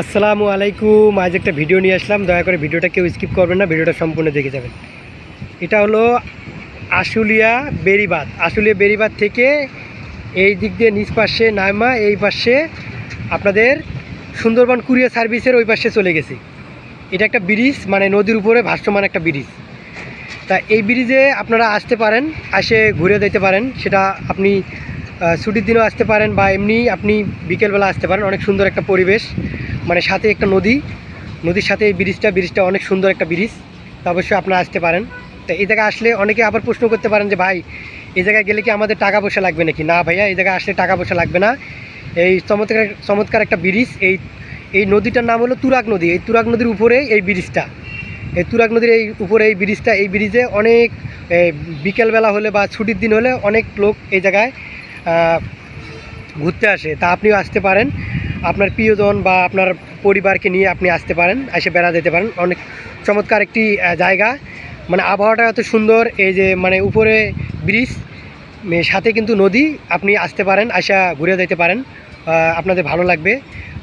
আসসালামু আলাইকুম। আজ একটা ভিডিও নিয়ে আসলাম। দয়া করে ভিডিওটা কেউ স্কিপ করবেন না, ভিডিওটা সম্পূর্ণ দেখে যাবেন। এটা হলো আশুলিয়া বেরিবাদ আশুলিয়া বেরিবাদ থেকে এই দিক দিয়ে নিচ পাশে নাইমা, এই পাশে আপনাদের সুন্দরবন কুরিয়ার সার্ভিসের ওই পাশে চলে গেছে। এটা একটা ব্রিজ মানে নদীর উপরে ভাসমান একটা ব্রিজ। তা এই ব্রিজে আপনারা আসতে পারেন, আসে ঘুরে যেতে পারেন। সেটা আপনি ছুটির দিনেও আসতে পারেন বা এমনি আপনি বিকেলবেলা আসতে পারেন। অনেক সুন্দর একটা পরিবেশ। মানে সাথে একটা নদী, নদীর সাথে এই ব্রিজটা ব্রিজটা অনেক সুন্দর একটা ব্রিজ তা অবশ্যই আপনারা আসতে পারেন। তা এই জায়গায় আসলে অনেকে আবার প্রশ্ন করতে পারেন যে, ভাই, এই জায়গায় গেলে কি আমাদের টাকা পয়সা লাগবে নাকি? না ভাইয়া, এই জায়গায় আসলে টাকা পয়সা লাগবে না। এই চমৎকার চমৎকার একটা ব্রিজ এই এই নদীটার নাম হলো তুরাগ নদী। এই তুরাগ নদীর উপরে এই ব্রিজটা এই তুরাগ নদীর এই উপরে এই ব্রিজটা এই ব্রিজে অনেক বিকেলবেলা হলে বা ছুটির দিন হলে অনেক লোক এই জায়গায় ঘুরতে আসে। তা আপনিও আসতে পারেন। আপনার প্রিয়জন বা আপনার পরিবারকে নিয়ে আপনি আসতে পারেন, এসে বেড়া যেতে পারেন। অনেক চমৎকার একটি জায়গা। মানে আবহাওয়াটা এত সুন্দর, এই যে মানে উপরে ব্রিজ সাথে কিন্তু নদী, আপনি আসতে পারেন, আসা ঘুরে যেতে পারেন আপনাদের ভালো লাগবে।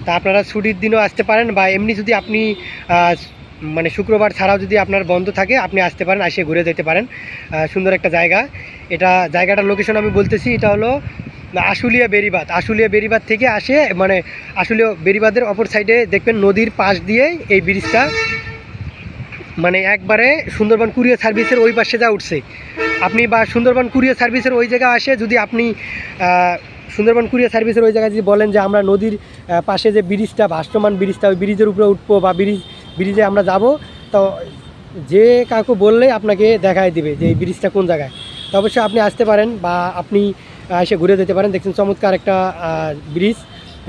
তা আপনারা ছুটির দিনও আসতে পারেন বা এমনি যদি আপনি মানে শুক্রবার ছাড়াও যদি আপনার বন্ধ থাকে, আপনি আসতে পারেন আসে ঘুরে যেতে পারেন। সুন্দর একটা জায়গা। এটা জায়গাটার লোকেশন আমি বলতেছি, এটা হলো আশুলিয়া বেরিবাদ আশুলিয়া বেরিবাদ থেকে আসে মানে আশুলিয়া বেরিবাদের অপর সাইডে দেখবেন নদীর পাশ দিয়ে এই ব্রিজটা মানে একবারে সুন্দরবন কুরিয়ার সার্ভিসের ওই পাশে যা উঠছে। আপনি বা সুন্দরবন কুরিয়ার সার্ভিসের ওই জায়গায় আসে, যদি আপনি সুন্দরবন কুরিয়ার সার্ভিসের ওই জায়গায় যদি বলেন যে আমরা নদীর পাশে যে ব্রিজটা ভাসমান ব্রিজটা ওই ব্রিজের উপরে উঠবো বা ব্রিজ ব্রিজে আমরা যাব, তো যে কাউকে বললে আপনাকে দেখায় দিবে যে এই ব্রিজটা কোন জায়গায়। তো অবশ্যই আপনি আসতে পারেন বা আপনি এসে ঘুরে যেতে পারেন। দেখছেন চমৎকার একটা ব্রিজ।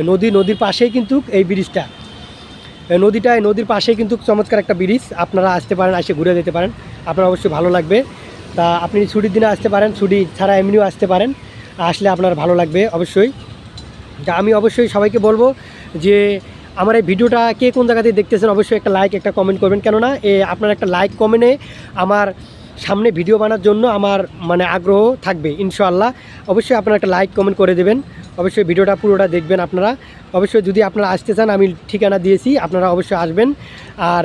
নদী, নদীর পাশেই কিন্তু এই ব্রিজটা। নদীটায় নদীর পাশেই কিন্তু চমৎকার একটা ব্রিজ। আপনারা আসতে পারেন, এসে ঘুরে যেতে পারেন। আপনার অবশ্যই ভালো লাগবে। তা আপনি ছুটির দিনে আসতে পারেন, ছুটি ছাড়া এমনিও আসতে পারেন। আসলে আপনার ভালো লাগবে অবশ্যই। তা আমি অবশ্যই সবাইকে বলব যে, আমার এই ভিডিওটা কে কোন জায়গাতে দেখতেছেন, অবশ্যই একটা লাইক একটা কমেন্ট করবেন। কেননা, এ, আপনার একটা লাইক কমেন্টে আমার সামনে ভিডিও বানার জন্য আমার মানে আগ্রহ থাকবে, ইনশাআল্লাহ। অবশ্যই আপনারা একটা লাইক কমেন্ট করে দেবেন। অবশ্যই ভিডিওটা পুরোটা দেখবেন আপনারা। অবশ্যই যদি আপনারা আসতে চান, আমি ঠিকানা দিয়েছি, আপনারা অবশ্যই আসবেন। আর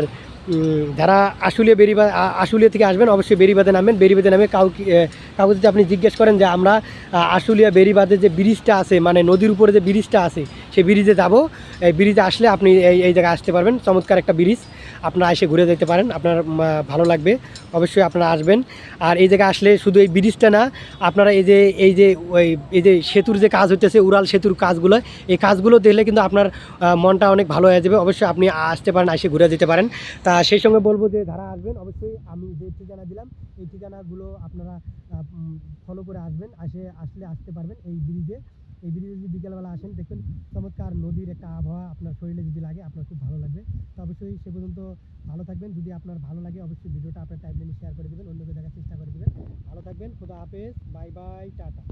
যারা আশুলিয়া বেরিবা, আ- আশুলিয়া থেকে আসবেন, অবশ্যই বেরিবাদে নামবেন। বেরিবাদে নামে কাউকে কাউকে যদি আপনি জিজ্ঞেস করেন যে আমরা আশুলিয়া বেরিবাদে যে ব্রিজটা আছে মানে নদীর উপরে যে ব্রিজটা আছে সেই ব্রিজে যাব। এই ব্রিজে আসলে আপনি এই এই জায়গায় আসতে পারবেন। চমৎকার একটা ব্রিজ। আপনারা এসে ঘুরে যেতে পারেন। আপনার ভালো লাগবে। অবশ্যই আপনারা আসবেন। আর এই জায়গায় আসলে শুধু এই ব্রিজটা না, আপনারা এই যে এই যে, ওই, এই যে সেতুর যে কাজ হচ্ছে উড়াল সেতুর কাজগুলো, এই কাজগুলো দেখলে কিন্তু আপনার মনটা অনেক ভালো হয়ে যাবে। অবশ্যই আপনি আসতে পারেন, এসে ঘুরে যেতে পারেন। তা সেই সঙ্গে বলব যে যারা আসবেন, অবশ্যই আমি যে ঠিকানা দিলাম, এই ঠিকানাগুলো আপনারা ফলো করে আসবেন, আসে, আসলে আসতে পারবেন এই ব্রিজে এই ব্রিজে যদি বিকেলবেলা আসেন, দেখবেন চমৎকার নদীর একটা আবহাওয়া আপনার শরীরে যদি লাগে, আপনার খুব ভালো লাগবে। তো অবশ্যই সে পর্যন্ত ভালো থাকবেন। যদি আপনার ভালো লাগে, অবশ্যই ভিডিওটা আপনার টাইমলাইনে শেয়ার করে দেবেন, অন্যকে দেখার চেষ্টা করে দেবেন। ভালো থাকবেন। খোদা হাফেজ। Bye bye tata.